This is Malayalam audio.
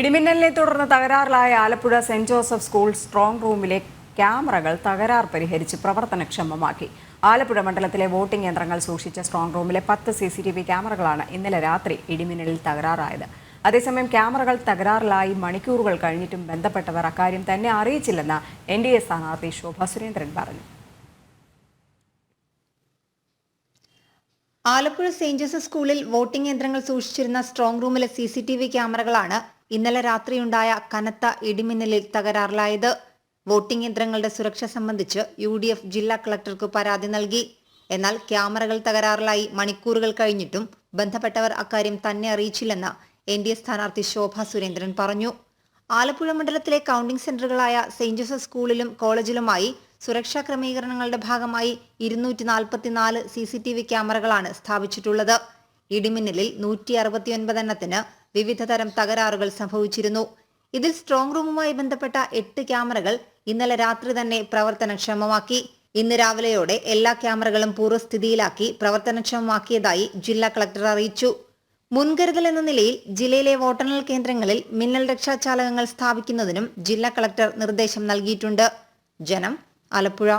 ഇടിമിന്നലിനെ തുടർന്ന് തകരാറിലായ Alappuzha Saint Joseph school strong റൂമിലെ ക്യാമറകൾ തകരാർ പരിഹരിച്ച് പ്രവർത്തനക്ഷമമാക്കി. ആലപ്പുഴ മണ്ഡലത്തിലെ വോട്ടിംഗ് യന്ത്രങ്ങൾ സൂക്ഷിച്ച സ്ട്രോങ് റൂമിലെ പത്ത് സി സി ടി വി ക്യാമറകളാണ് ഇന്നലെ രാത്രി ഇടിമിന്നലിൽ തകരാറായത്. അതേസമയം ക്യാമറകൾ തകരാറിലായി മണിക്കൂറുകൾ കഴിഞ്ഞിട്ടും ബന്ധപ്പെട്ടവർ അക്കാര്യം തന്നെ അറിയിച്ചില്ലെന്ന് എൻ ഡി എ സ്ഥാനാർത്ഥി ശോഭ സുരേന്ദ്രൻ പറഞ്ഞു. ആലപ്പുഴ സെയിന്റ് ജോസഫ് സ്കൂളിൽ വോട്ടിംഗ് യന്ത്രങ്ങൾ സൂക്ഷിച്ചിരുന്ന സ്ട്രോങ് റൂമിലെ സി സി ടി വി ക്യാമറകളാണ് ഇന്നലെ രാത്രിയുണ്ടായ കനത്ത ഇടിമിന്നലിൽ തകരാറിലായത് വോട്ടിംഗ് യന്ത്രങ്ങളുടെ സുരക്ഷ സംബന്ധിച്ച് യു ഡി എഫ് ജില്ലാ കളക്ടർക്ക് പരാതി നൽകി. എന്നാൽ ക്യാമറകൾ തകരാറിലായി മണിക്കൂറുകൾ കഴിഞ്ഞിട്ടും ബന്ധപ്പെട്ടവർ അക്കാര്യം തന്നെ അറിയിച്ചില്ലെന്ന് എൻ ഡി എ സ്ഥാനാർത്ഥി ശോഭ സുരേന്ദ്രൻ പറഞ്ഞു. ആലപ്പുഴ മണ്ഡലത്തിലെ കൗണ്ടിംഗ് സെന്ററുകളായ സെയിന്റ് ജോസഫ് സ്കൂളിലും കോളേജിലുമായി സുരക്ഷാ ക്രമീകരണങ്ങളുടെ ഭാഗമായി ഇരുന്നൂറ്റി നാൽപ്പത്തിനാല് സി സി ടി വി ക്യാമറകളാണ് സ്ഥാപിച്ചിട്ടുള്ളത്. ഇടിമിന്നലിൽ നൂറ്റി അറുപത്തിയൊൻപത് എണ്ണത്തിന് വിവിധ തരം തകരാറുകൾ സംഭവിച്ചിരുന്നു. ഇതിൽ സ്ട്രോങ് റൂമുമായി ബന്ധപ്പെട്ട എട്ട് ക്യാമറകൾ ഇന്നലെ രാത്രി തന്നെ പ്രവർത്തനക്ഷമമാക്കി. ഇന്ന് രാവിലെയോടെ എല്ലാ ക്യാമറകളും പൂർവസ്ഥിതിയിലാക്കി പ്രവർത്തനക്ഷമമാക്കിയതായി ജില്ലാ കളക്ടർ അറിയിച്ചു. മുൻകരുതൽ എന്ന നിലയിൽ ജില്ലയിലെ വോട്ടെണ്ണൽ കേന്ദ്രങ്ങളിൽ മിന്നൽ രക്ഷാചാലകങ്ങൾ സ്ഥാപിക്കുന്നതിനും ജില്ലാ കളക്ടർ നിർദ്ദേശം നൽകിയിട്ടുണ്ട്. ജനം ആലപ്പുഴ.